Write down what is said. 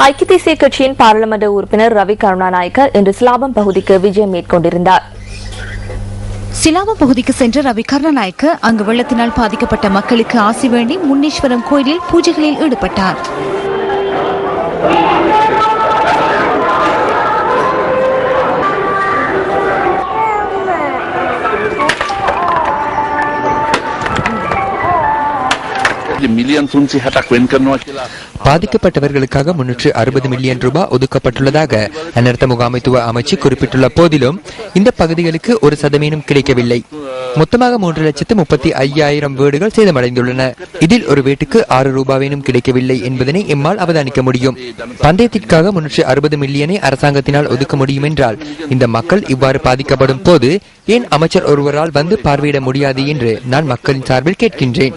ஐக்கிய தேசிய கட்சியின் பாராளுமன்ற உறுப்பினர் ரவி கருணாநாயக்க இன்று சிலாபம் பகுதிக்கு விஜயம் மேற்கொண்டிருந்தார். சிலாபம் பகுதிக்கு சென்ற ரவி கருணாநாயக்க அங்கு வெள்ளத்தினால் பாதிக்கப்பட்ட மக்களுக்கு ஆசி வேண்டி முன்னீஸ்வரம் கோயிலில் பூஜைகளில் ஈடுபட்டார். பாதிக்கப்பட்டவர்களுக்காக முன்னூற்று அறுபது மில்லியன் ரூபாய் ஒதுக்கப்பட்டுள்ளதாக அனர்த்த முகாமைத்துவ அமைச்சு குறிப்பிட்டுள்ள போதிலும் இந்த பகுதிகளுக்கு ஒரு சதவீதம் கிடைக்கவில்லை. மொத்தமாக மூன்று லட்சத்து முப்பத்தி ஐயாயிரம் வீடுகள் சேதமடைந்துள்ளன. இதில் ஒரு வீட்டுக்கு ஆறு ரூபாயினும் கிடைக்கவில்லை என்பதனை எம்மால் அவதானிக்க முடியும். பந்தயத்திற்காக முன்னூற்றி அறுபது மில்லியனை அரசாங்கத்தினால் ஒதுக்க முடியும் என்றால் இந்த மக்கள் இவ்வாறு பாதிக்கப்படும் போது ஏன் அமைச்சர் ஒருவரால் வந்து பார்வையிட முடியாது என்று நான் மக்களின் சார்பில் கேட்கின்றேன்.